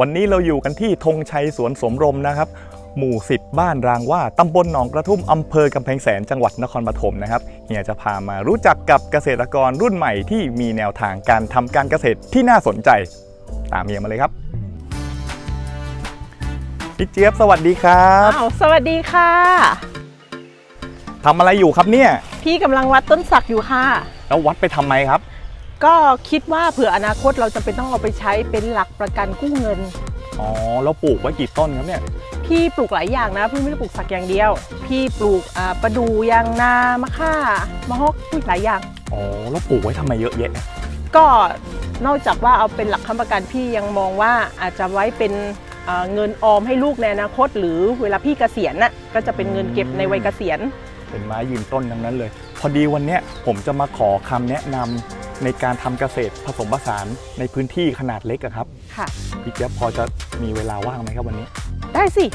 วันนี้เราอยู่กันที่ธงชัยสวนสมรมนะครับ หมู่ 10 บ้านรางว่าตำบลหนองกระทุ่มอำเภอกำแพงแสนจังหวัดนครปฐมนะครับเฮียจะพามารู้จักกับเกษตรกรรุ่นใหม่ที่มีแนวทางการทำการเกษตรที่น่าสนใจ ตามเฮียมาเลยครับพี่เจี๊ยบสวัสดีครับอ้าวสวัสดีค่ะทำอะไรอยู่ครับเนี่ย พี่กำลังวัดต้นสักอยู่ค่ะ แล้ววัดไปทำไมครับ ก็คิดว่าเผื่ออนาคตเราจะเป็นต้องเอาไปใช้เป็นหลักประกันกู้เงิน อ๋อแล้วปลูกไว้กี่ต้นครับเนี่ย พี่ปลูกหลายอย่างนะพี่ไม่ได้ปลูกสักอย่างเดียว พี่ปลูกอ่าประดูยางนามะค่ามะฮอกอุ้ยหลายอย่าง อ๋อแล้วปลูกไว้ทำไมเยอะแยะ ก็นอกจากว่าเอาเป็นหลักค้ำประกันพี่ยังมองว่าอาจจะไว้เป็นอ่าเงินออมให้ลูกในอนาคต หรือเวลาพี่เกษียณน่ะก็จะเป็นเงินเก็บในวัยเกษียณ เป็นไม้ยืนต้นทั้งนั้นเลย พอดีวันเนี้ยผมจะมาขอคำแนะนำ ในการทำเกษตรผสมผสานในพื้นที่ขนาดเล็กอะครับค่ะ พี่เจี๊ยบพอจะมีเวลาว่างไหมครับวันนี้ ได้สิ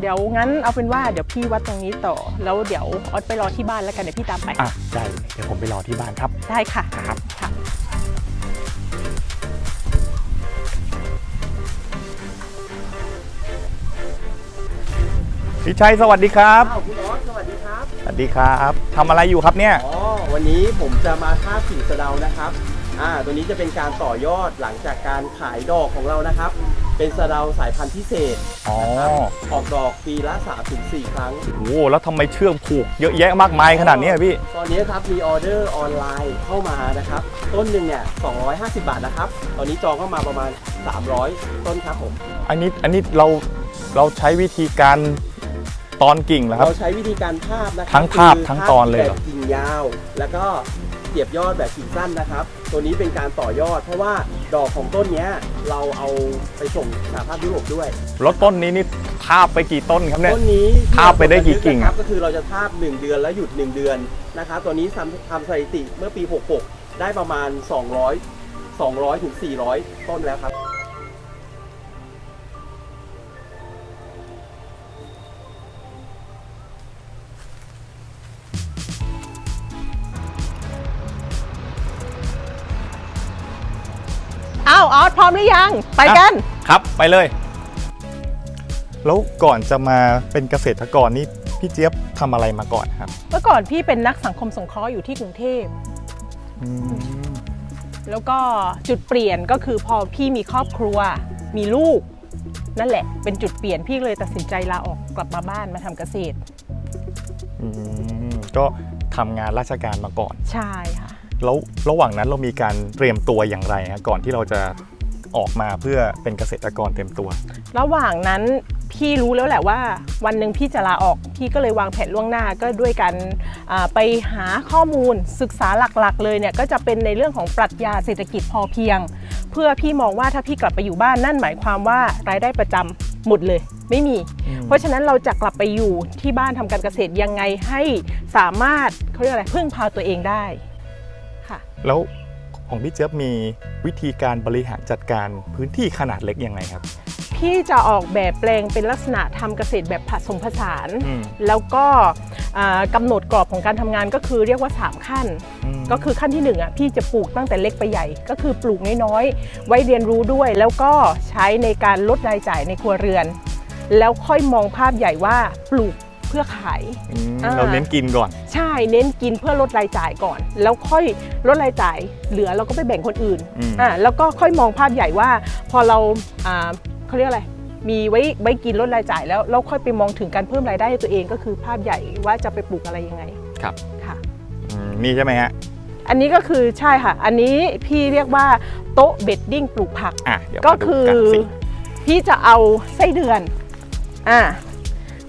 เดี๋ยวงั้นเอาเป็นว่าเดี๋ยวพี่วัดตรงนี้ต่อ แล้วเดี๋ยวออสไปรอที่บ้านแล้วกันเดี๋ยวพี่ตามไป อะได้เดี๋ยวผมไปรอที่บ้านครับ ได้ค่ะครับ ค่ะ พี่ชัยสวัสดีครับ อ้าวคุณออสสวัสดีครับ สวัสดีครับทำอะไรอยู่ครับเนี่ย อ๋อ วันนี้ผมจะมาท่าบกิ่งสะเดานะครับอ่าตัวนี้จะเป็นการต่อยอดหลังจากการขายดอกของเรานะครับ เป็นสะเดาสายพันธุ์พิเศษอ๋อออกดอกปีละ3-4 ครั้ง โอ้โหแล้วทำไมเชือกผูกเยอะแยะมากมายขนาดเนี้ยพี่ ตอนนี้ครับมีออเดอร์ออนไลน์เข้ามานะครับ ต้นหนึ่งเนี่ย250 บาทนะครับ ตอนนี้จองเข้ามาประมาณ 300 ต้นครับผม อันนี้อันนี้เราเราใช้วิธีการ ตอนกิ่งเหรอครับ เราใช้วิธีการทาบนะครัทั้งทาบคือทั้งตอนเลยเหรอ แบบกิ่งยาว แล้วก็เสียบยอดแบบกิ่งสั้นนะครับ ตัวนี้เป็นการต่อยอด เพราะว่าดอกของต้นเนี้ยเราเอาไปส่งสหภาพยุโรปด้วยแล้วต้นนี้นี่ทาบไปกี่ต้นครับเนี่ย ต้นนี้ทาบไปได้กี่กิ่งครับก็คือเราจะทาบ 1 เดือนแล้วหยุด 1 เดือนนะครับตัวนี้ทำทำสถิติเมื่อปี 66 ได้ประมาณ 200 200ถึง400 ต้นแล้วครับ อ้าวออสพร้อมหรือยัง ไปกัน ครับไปเลย แล้วก่อนจะมาเป็นเกษตรกรนี่พี่เจี๊ยบทำอะไรมาก่อนครับเมื่อก่อนพี่เป็นนักสังคมสงเคราะห์อยู่ที่กรุงเทพ อืมแล้วก็จุดเปลี่ยนก็คือพอพี่มีครอบครัว มีลูก นั่นแหละ เป็นจุดเปลี่ยนพี่เลยตัดสินใจลาออกกลับมาบ้านมาทำเกษตร อืมก็ทำงานราชการมาก่อน ใช่ค่ะ แล้วระหว่างนั้นเรามีการเตรียมตัวอย่างไรฮะก่อนที่เราจะออกมาเพื่อเป็นเกษตรกรเต็มตัว ระหว่างนั้นพี่รู้แล้วแหละว่า วันหนึ่งพี่จะลาออกพี่ก็เลยวางแผนล่วงหน้าก็ด้วยการไปหาข้อมูลศึกษาหลักๆ เลยเนี่ยก็จะเป็นในเรื่องของปรัชญาเศรษฐกิจพอเพียง เพื่อพี่มองว่าถ้าพี่กลับไปอยู่บ้านนั่นหมายความว่ารายได้ประจำหมดเลย ไม่มี เพราะฉะนั้นเราจะกลับไปอยู่ที่บ้านทำการเกษตรยังไงให้สามารถเขาเรียกอะไรพึ่งพาตัวเองได้ แล้วของพี่เจี๊ยบมีวิธีการบริหารจัดการพื้นที่ขนาดเล็กยังไงครับ พี่จะออกแบบแปลงเป็นลักษณะทำเกษตรแบบผสมผสาน อืม แล้วก็อ่ากำหนดกรอบของการทำงานก็คือเรียกว่า 3 ขั้นมก็คือขั้นที่1อะพี่จะปลูกตั้งแต่เล็กไปใหญ่ ก็คือปลูกน้อยๆ ไว้เรียนรู้ด้วย แล้วก็ใช้ในการลดรายจ่ายในครัวเรือน แล้วค่อยมองภาพใหญ่ว่าปลูกเพื่อขายอืมอ่าเราเน้นกินก่อน ใช่เน้นกินเพื่อลดรายจ่ายก่อน แล้วค่อยลดรายจ่ายเหลือเราก็ไปแบ่งคนอื่นอืม อ่าแล้วก็ค่อยมองภาพใหญ่ว่า พอเราอ่าเขาเรียกอะไร มีไว้ไว้กินลดรายจ่ายแล้วเราค่อยไปมองถึงการเพิ่มรายได้ให้ตัวเองก็คือภาพใหญ่ว่าจะไปปลูกอะไรยังไงครับ ค่ะ อืมนี่ใช่ไหมฮะอันนี้ก็คือใช่ค่ะ อันนี้พี่เรียกว่าโต๊ะเบดดิ้งปลูกผัก อะเดี๋ยวก็มาดูคือกันสิพี่จะเอาไส้เดือน อ่า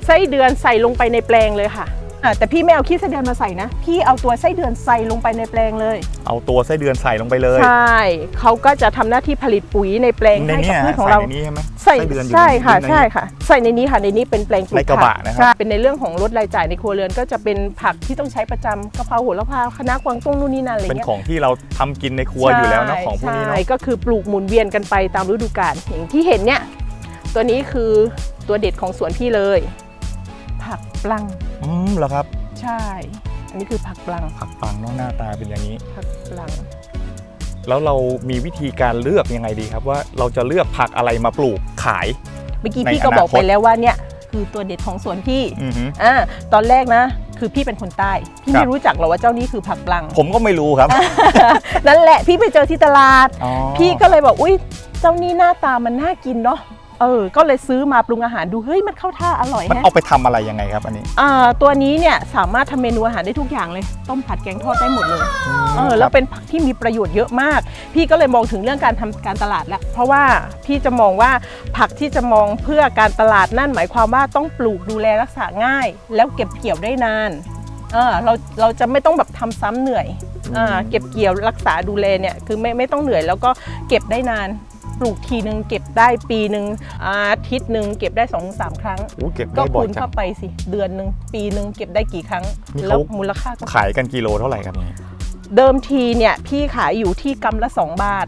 ไส้เดือนใส่ลงไปในแปลงเลยค่ะอ่าแต่พี่ไม่เอาขี้ไส้เดือนมาใส่นะ พี่เอาตัวไส้เดือนใส่ลงไปในแปลงเลย เอาตัวไส้เดือนใส่ลงไปเลย ใช่เขาก็จะทำหน้าที่ผลิตปุ๋ยในแปลงในให้เนี้กับยพืชของใส่เราในนี้ใช่ไหมใส่ไส้เดือนอยู่ใช่ในค่ะในใช่ค่ะ ใส่ในนี้ค่ะในนี้เป็นแปลงปลูกในกระบะผันะครับใช่เป็นในเรื่องของลดรายจ่ายในครัวเรือนก็จะเป็นผักที่ต้องใช้ประจำกะเพราโหระพาคะน้ากวางตุ้งนู่นนี่นั่นอะไรเป็นเงี้ยของที่เราทำกินในครัวอยู่แล้วเนอะของพวกนี้เนาะใช่ก็คือปลูกหมุนเวียนกันไปตามฤดูกาลอย่างที่เห็นเนี่ยตัวนี้คือตัวเด็ดของสวนพี่เลยผัก ปลังอืมเหรอครับ ใช่ อันนี้คือผักปลังผักปังเนอะหน้าตาเป็นอย่างนี้ ผักปลัง แล้วเรามีวิธีการเลือกยังไงดีครับ ว่าเราจะเลือกผักอะไรมาปลูกขาย เมื่อกี้ในพี่ก็บอกอนาคตไปแล้วว่าเนี่ยคือตัวเด็ดของสวนพี่อือฮึอ่าตอนแรกนะ คือพี่เป็นคนใต้ พี่ครัไม่บรู้จักหรอกว่าเจ้านี่คือผักปลัง ผมก็ไม่รู้ครับนั่นแหละพี่ไปเจอที่ตลาด อ๋อพี่ก็เลยบอกอุ้ยเจ้านี่หน้าตามันน่ากินเนาะ เออ ก็เลยซื้อมาปรุงอาหารดู เฮ้ย มันเข้าท่าอร่อยมันแฮะเอาไปทำอะไรยังไงครับอันนี้อ่าตัวนี้เนี่ยสามารถทำเมนูอาหารได้ทุกอย่างเลย ต้มผัดแกงทอดได้หมดเลย เออแล้วเป็นผักที่มีประโยชน์เยอะมาก พี่ก็เลยมองถึงเรื่องการทำการตลาดแล้ว เพราะว่าพี่จะมองว่าผักที่จะมองเพื่อการตลาดนั่นหมายความว่าต้องปลูกดูแลรักษาง่าย แล้วเก็บเกี่ยวได้นานเออเราเราจะไม่ต้องแบบทำซ้ำเหนื่อยอ่าเก็บเกี่ยวรักษาดูแลเนี่ยคือไม่ไม่ต้องเหนื่อยแล้วก็เก็บได้นาน ปลูกทีนึงเก็บได้ปีหนึ่งอาทิตย์หนึ่งเก็บได้สองถึงสามครั้ง โอ้เก็บก็ได้บ่อคูยณจัเข้างไปสิ เดือนหนึ่งปีหนึ่งเก็บได้กี่ครั้ง นี่เขาแล้วมูลค่าก็ขายกันกิโลเท่าไหร่ครับเนี่ยเดิมทีเนี่ยพี่ขายอยู่ที่กำละ 2 บาท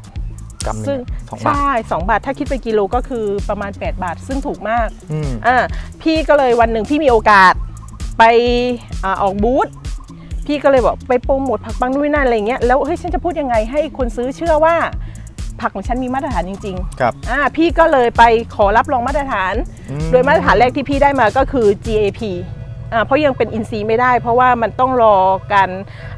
กำหนึซึ่งงสองบาทใช่2บาทถ้าคิดเป็นกิโลก็คือประมาณ 8 บาท ซึ่งถูกมาก อืมอ่าพี่ก็เลยวันหนึ่งพี่มีโอกาสไปอาออกบูธพี่ก็เลยบอกไปโปรโมทผักบางนู่นนนั่นอะไรเงี้ยแล้วเฮ้ยฉันจะพูดยังไงให้คนซื้อเชื่อว่า ผักของฉันมีมาตรฐานจริงครับ ๆอ่าพี่ก็เลยไปขอรับรองมาตรฐาน อืโดยมาตรฐานแรกที่พี่ได้มาก็คือ GAP อ่าเพราะยังเป็นอินซีย์ไม่ได้ เพราะว่ามันต้องรอการ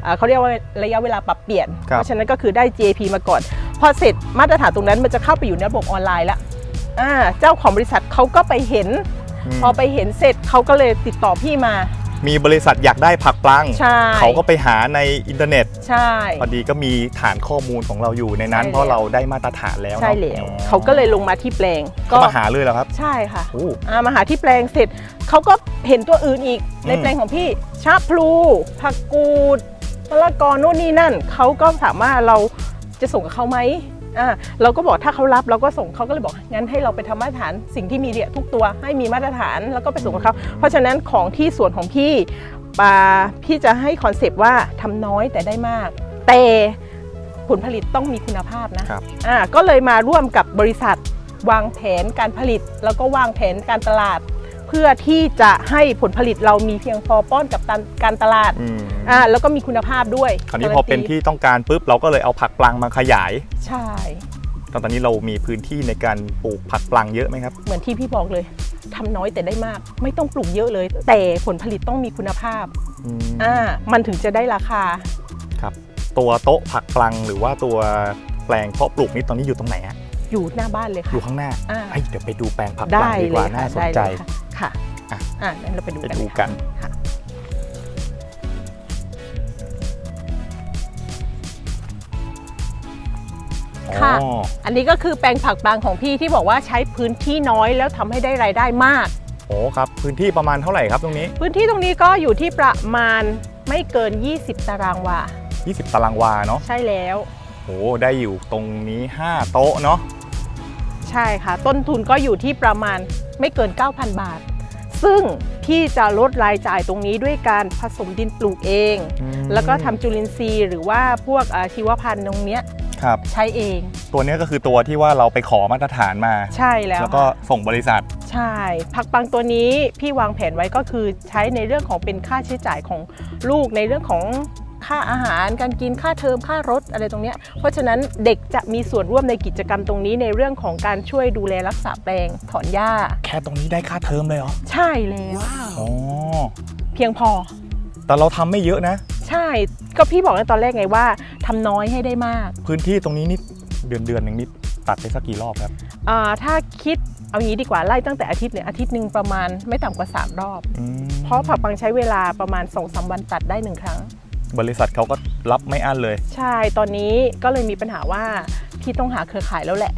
อ่าเขาเรียกว่าระยะเวลาปรับเปลี่ยน ครับ เพราะฉะนั้นก็คือได้ GAP มาก่อน พอเสร็จมาตรฐานตรงนั้นมันจะเข้าไปอยู่ในระบบออนไลน์แล้วอ่าเจ้าของบริษัทเขาก็ไปเห็นมพอไปเห็นเสร็จเขาก็เลยติดต่อพี่มา มีบริษัทอยากได้ผักปลัง ใช่ เขาก็ไปหาในอินเทอร์เน็ต ใช่ พอดีก็มีฐานข้อมูลของเราอยู่ในนั้น ใช่ เพราะเราได้มาตรฐานแล้วเนอะใช่แล้วอ๋อเขาก็เลยลงมาที่แปลงก็มาหาเลยเหรอครับใช่ค่ะโอ้ อ่ามาหาที่แปลงเสร็จเขาก็เห็นตัวอื่นอีกอืม ในแปลงของพี่ชาพลูผักกูดมะละกอโน่นนี่นั่นเขาก็ถามว่าเราจะส่งกับเขาไหมอ่า เราก็บอกถ้าเขารับเราก็ส่งเขาก็เลยบอกงั้นให้เราไปทำมาตรฐานสิ่งที่มีเนี่ยทุกตัวให้มีมาตรฐานแล้วก็ไปส่งกับเขาเพราะฉะนั้นของที่สวนของพี่ปาพี่จะให้คอนเซปต์ว่าทำน้อยแต่ได้มาก แต่ผลผลิตต้องมีคุณภาพนะครับอ่าก็เลยมาร่วมกับบริษัทวางแผนการผลิต แล้วก็วางแผนการตลาด เพื่อที่จะให้ผลผลิตเรามีเพียงพอป้อนกับการการตลาดอืมอ่าแล้วก็มีคุณภาพด้วยคราวนี้กพอเป็นที่ต้องการปุ๊บเราก็เลยเอาผักปลังมาขยาย ใช่ ตอนนี้เรามีพื้นที่ในการปลูกผักปลังเยอะไหมครับ เหมือนที่พี่บอกเลยทำน้อยแต่ได้มาก ไม่ต้องปลูกเยอะเลย แต่ผลผลิตต้องมีคุณภาพอืมอ่ามันถึงจะได้ราคา ครับ ตัวโต๊ะผักปลังหรือว่าตัวแปลงเพาะปลูกนี่ตอนนี้อยู่ตรงไหนฮะอยู่หน้าบ้านเลยอค่ะยู่ข้างหน้าอ่าเอ้ยเดี๋ยวไปดูแปลงผักปลัได้งดีกเลว่ายค่ะน่าสนได้ใจเลยค่ะ ค่ะอะอ่างั้นเราไปดูไปกันดูเลยกัน ค่ะ ค่ะ อ๋ออันนี้ก็คือแปลงผักปลางของพี่ที่บอกว่าใช้พื้นที่น้อยแล้วทำให้ได้รายได้มาก โอ้ครับ พื้นที่ประมาณเท่าไหร่ครับตรงนี้ พื้นที่ตรงนี้ก็อยู่ที่ประมาณไม่เกิน 20 ตารางวา 20 ตารางวาเนาะใช่แล้ว โอ้ได้อยู่ตรงนี้ 5 โต๊ะเนาะ ใช่ค่ะ ต้นทุนก็อยู่ที่ประมาณไม่เกิน 9,000 บาท ซึ่งพี่จะลดรายจ่ายตรงนี้ด้วยการผสมดินปลูกเอง อืม แล้วก็ทำจุลินทรีย์หรือว่าพวกอ่าชีวพันธุ์ตรงเนี้ยครับ ใช้เอง ตัวเนี้ยก็คือตัวที่ว่าเราไปขอมาตรฐานมา ใช่แล้วแล้วก็ค่ะส่งบริษัท ใช่ผักปังตัวนี้พี่วางแผนไว้ก็คือใช้ในเรื่องของเป็นค่าใช้จ่ายของลูกในเรื่องของ ค่าอาหารการกินค่าเทอมค่ารถอะไรตรงเนี้ยเพราะฉะนั้นเด็กจะมีส่วนร่วมในกิจกรรมตรงนี้ในเรื่องของการช่วยดูแลรักษาแปลงถอนหญ้า แค่ตรงนี้ได้ค่าเทอมเลยเหรอใช่แล้วอ๋อเพียงพอ แต่เราทำไม่เยอะนะ ใช่ ก็พี่บอกในตอนแรกไงว่าทำน้อยให้ได้มากพื้นที่ตรงนี้นี่เดือนเดือนหนึ่งนี่ตัดไปสักกี่รอบครับ อ่าถ้าคิดเอางี้ดีกว่าไล่ตั้งแต่อาทิตย์หนึ่งอาทิตย์หนึ่งประมาณไม่ต่ำกว่า 3 รอบ อืมเพราะผักปังใช้เวลาประมาณ2อสวันตัดได้หนึ่งครั้ง บริษัทเขาก็รับไม่อั้นเลย ใช่ตอนนี้ก็เลยมีปัญหาว่าพี่ต้องหาเครือข่ายแล้วแหละ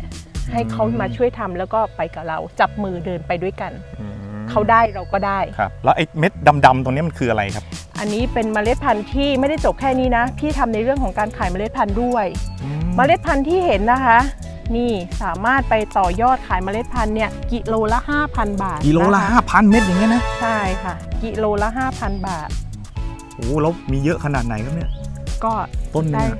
ให้เขามาช่วยทำแล้วก็ไปกับเรา จับมือเดินไปด้วยกันอืมเขาได้เราก็ได้ครับแล้วไอ้เม็ดดำๆตรงนี้มันคืออะไรครับ อันนี้เป็นเมล็ดพันธุ์ที่ไม่ได้จบแค่นี้นะ พี่ทำในเรื่องของการขายเมล็ดพันธุ์ด้วยอืเมล็ดพันธุ์ที่เห็นนะคะ นี่สามารถไปต่อยอดขายเมล็ดพันธุ์เนี่ยกิโลละ 5,000 บาท กิโลละนคห้าพันเม็ดอย่างเงี้ยนะใช่ค่ะ กิโลละ 5,000 บาท โอ้แล้วมีเยอะขนาดไหนครับเนี่ย ก็ต้นหนึได้งอะ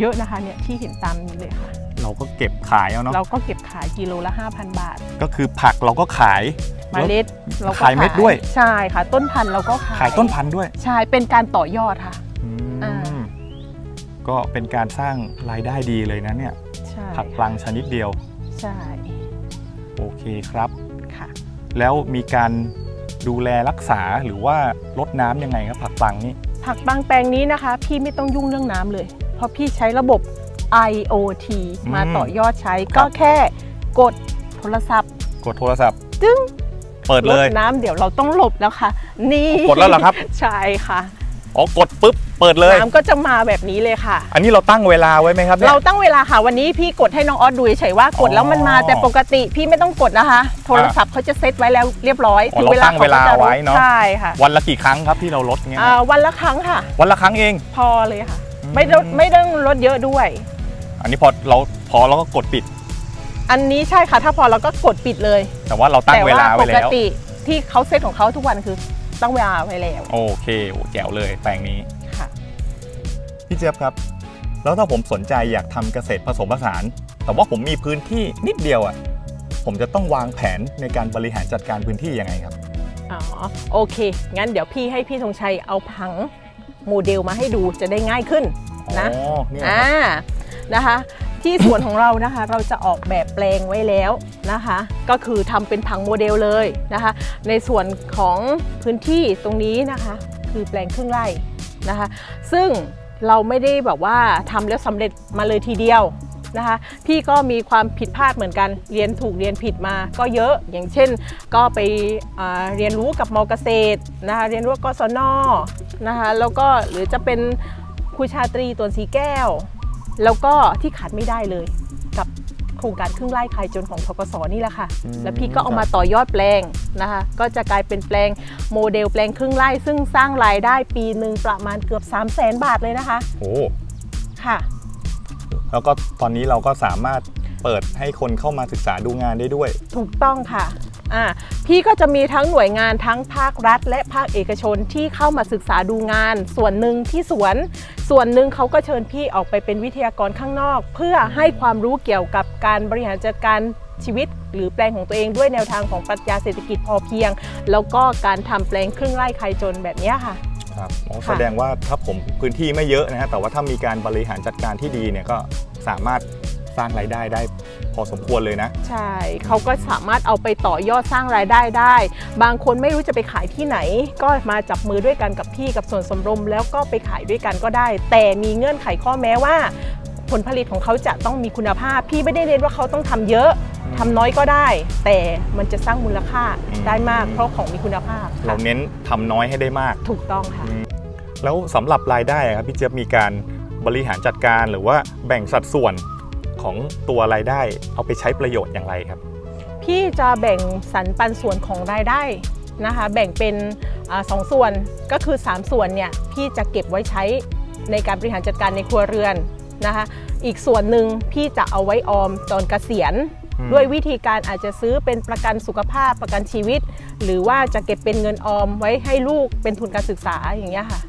เยอะนะคะเนี่ยที่เห็นตามนี้เลยค่ะ เราก็เก็บขายเอาเนาะเราก็เก็บขายกิโลละ 5,000 บาท ก็คือผักเราก็ขาย เมล็ดเราก็ขายเม็ดด้วย ใช่ค่ะ ต้นพันธุ์เราก็ขายขายต้นพันธุ์ด้วยใช่เป็นการต่อยอดค่ะ อืมอ่า ก็เป็นการสร้างรายได้ดีเลยนะเนี่ย ใช่ผักปลังชนิดเดียว ใช่โอเคครับ ค่ะ แล้วมีการ ดูแลรักษาหรือว่าลดน้ำยังไงครับผักปลังนี่ผักบางแปลงนี้นะคะ พี่ไม่ต้องยุ่งเรื่องน้ำเลย เพราะพี่ใช้ระบบ IoT มาต่อยอดใช้ก็แค่กดโทรศัพท์ กดโทรศัพท์จึ้งเปิดลเลดยน้ำเดี๋ยวเราต้องหลบแล้วค่ะ นี่กดแล้วเหรอครับ ใช่ค่ะ อ๋อกดปุ๊บเปิดเลย น้ำก็จะมาแบบนี้เลยค่ะ อันนี้เราตั้งเวลาไว้ไหมครับเนี่ย เราตั้งเวลาค่ะวันนี้พี่กดให้น้องออสดูเฉยๆว่ากดแล้วมันมาอ๋อแต่ปกติพี่ไม่ต้องกดนะคะ โทรศัพท์เขาจะเซตไว้แล้วเรียบร้อยอ๋อเราตั้งเวลาไว้เนอะ ใช่ค่ะวันละกี่ครั้งครับที่เราลดเงี้ยอ่าวันละครั้งค่ะ วันละครั้งเอง พอเลยค่ะไม่ลดไม่ต้องลดเยอะด้วย อันนี้พอเราพอเราก็กดปิด อันนี้ใช่ค่ะถ้าพอเราก็กดปิดเลยแต่ว่าเราตั้งแต่เวลาปไว้กแล้ว ติที่เขาเซตของเขาทุกวันคือ ตั้งเวลาไว้แล้วโอเคโอ้แจ๋วเลยแปลงนี้ ค่ะ พี่เจี๊ยบครับ แล้วถ้าผมสนใจอยากทำเกษตรผสมผสาน แต่ว่าผมมีพื้นที่นิดเดียวอะ ผมจะต้องวางแผนในการบริหารจัดการพื้นที่ยังไงครับ อ๋อ โอเค งั้นเดี๋ยวพี่ให้พี่ธงชัยเอาผังโมเดลมาให้ดูจะได้ง่ายขึ้นนะ อ๋อเนี่ยอ่านะคะ ที่สวนของเรานะคะ เราจะออกแบบแปลงไว้แล้วนะคะ ก็คือทำเป็นผังโมเดลเลยนะคะ ในส่วนของพื้นที่ตรงนี้นะคะ คือแปลงครึ่งไร่นะคะ ซึ่งเราไม่ได้แบบว่าทำแล้วสำเร็จมาเลยทีเดียวนะคะพี่ก็มีความผิดพลาดเหมือนกัน เรียนถูกเรียนผิดมาก็เยอะ อย่างเช่น ก็ไปเรียนรู้กับมอเกษตรนะคะเรียนรู้กศนนะคะแล้วก็หรือจะเป็นครูชาตรีตวนสีแก้ว แล้วก็ที่ขาดไม่ได้เลย กับโครงการครึ่งไร่คลายจนของทกศนี่แหละค่ะ อืมแล้วพี่ก็เอามาต่อยอดแปลงนะคะ ก็จะกลายเป็นแปลงโมเดลแปลงครึ่งไร่ ซึ่งสร้างรายได้ปีหนึ่งประมาณเกือบ 3 0 0แสนบาทเลยนะคะโอ้ ค่ะ แล้วก็ตอนนี้เราก็สามารถเปิดให้คนเข้ามาศึกษาดูงานได้ด้วย ถูกต้องค่ะอ่า พี่ก็จะมีทั้งหน่วยงานทั้งภาครัฐ และภาคเอกชนที่เข้ามาศึกษาดูงาน ส่วนหนึ่งที่สวน ส่วนหนึ่งเขาก็เชิญพี่ออกไปเป็นวิทยากรข้างนอก เพื่อให้ความรู้เกี่ยวกับการบริหารจัดการชีวิต หรือแปลงของตัวเองด้วยแนวทางของปรัชญาเศรษฐกิจพอเพียง แล้วก็การทำแปลงครึ่งไร่ใครจนแบบเนี้ยค่ะครับอ๋อค่ะแสดงว่าถ้าผมพื้นที่ไม่เยอะนะฮะแต่ว่าถ้ามีการบริหารจัดการที่ดีเนี่ยก็สามารถ สร้างรายได้ได้พอสมควรเลยนะ ใช่เขาก็สามารถเอาไปต่อยอดสร้างรายได้ได้ บางคนไม่รู้จะไปขายที่ไหน ก็มาจับมือด้วยกันกับพี่กับส่วนสมรมแล้วก็ไปขายด้วยกันก็ได้ แต่มีเงื่อนไขข้อแม้ว่า ผลผลิตของเขาจะต้องมีคุณภาพ พี่ไม่ได้เน้นว่าเขาต้องทำเยอะทำน้อยก็ได้ แต่มันจะสร้างมูลค่าอืมได้มากเพราะของมีคุณภาพ เราค่ะเน้นทำน้อยให้ได้มาก ถูกต้องค่ะ แล้วสำหรับรายได้อะครับพี่เจี๊ยบมีการบริหารจัดการหรือว่าแบ่งสัดส่วน ของตัวรายได้ เอาไปใช้ประโยชน์อย่างไรครับ พี่จะแบ่งสรรปันส่วนของรายได้นะคะแบ่งเป็นอาสองส่วนก็คือ 3 ส่วนเนี่ยพี่จะเก็บไว้ใช้ในการบริหารจัดการในครัวเรือนนะคะอีกส่วนหนึ่งพี่จะเอาไว้ออมตอนเกษียณอืมด้วยวิธีการอาจจะซื้อเป็นประกันสุขภาพประกันชีวิต หรือว่าจะเก็บเป็นเงินออมไว้ให้ลูกเป็นทุนการศึกษาอย่างเงี้ยค่ะ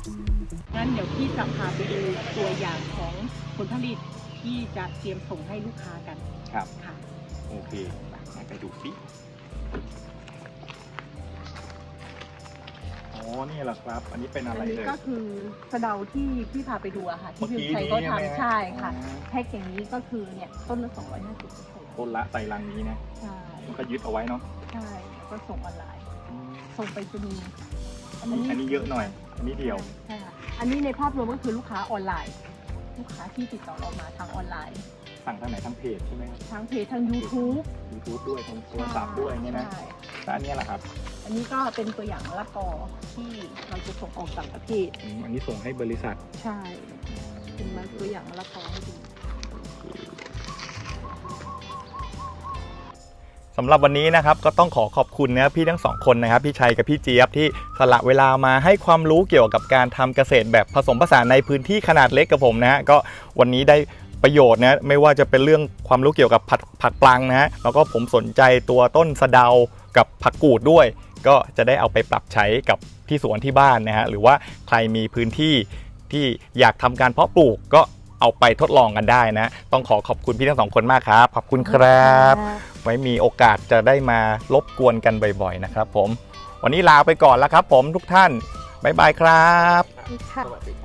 งั้นเดี๋ยวพี่จะพาไปดูตัวอย่างของผลผลิต ที่จะเตรียมส่งให้ลูกค้ากันครับค่ะ โอเคไปดูสิอ๋อนี่แหละครับ อันนี้เป็นอะไรอันนี้เลยก็คือสะเดาที่พี่พาไปดูอะค่ะ ที่เมื่อพี่กี้ชัยนี้ก็ใช่ไหมทำใช่ค่ะอ๋อแพ็กอย่างนี้ก็คือเนี่ยต้นละ250ต้นละไตรลังนี้นะใช่มันก็ยึดเอาไว้เนาะใช่แล้วก็ส่งออนไลน์ อืมส่งไปจะมีอันนี้อันนี้เยอะหน่อย อันนี้เดียว ใช่ค่ะอันนี้ในภาพรวมก็คือลูกค้าออนไลน์ ลูกค้าที่ติดต่อเรามาทางออนไลน์ สั่งทางไหนทางเพจใช่ไหมครับทางเพจทาง YouTube ยูทูบด้วยทางโทรศัพท์ด้วยเนี่ยนะใช่แล้วอันเนี้ยแหละครับอันนี้ก็เป็นตัวอย่างมะละกอที่เราจะส่งออกต่างประเทศ อืมอันนี้ส่งให้บริษัท ใช่ เป็นมาตัวอย่างมะละกอให้ดู สำหรับวันนี้นะครับก็ต้องขอขอบคุณนะพี่ทั้งสองคนนะครับพี่ชัยกับพี่เจี๊ยบที่สละเวลามาให้ความรู้เกี่ยวกับการทำเกษตรแบบผสมผสานในพื้นที่ขนาดเล็กกับผมนะฮะก็วันนี้ได้ประโยชน์นะไม่ว่าจะเป็นเรื่องความรู้เกี่ยวกับผักผักปลังนะฮะแล้วก็ผมสนใจตัวต้นสะเดากับผักกูดด้วย ก็จะได้เอาไปปรับใช้กับที่สวนที่บ้านนะฮะหรือว่าใครมีพื้นที่ที่อยากทำการเพาะปลูกก็เอาไปทดลองกันได้นะ ต้องขอขอบคุณพี่ทั้งสองคนมากครับ ขอบคุณครับ ไว้มีโอกาสจะได้มารบกวนกันบ่อยๆนะครับผม วันนี้ลาไปก่อนแล้วครับผมทุกท่าน บ๊ายบายครับ ค่ะ สวัสดีครับ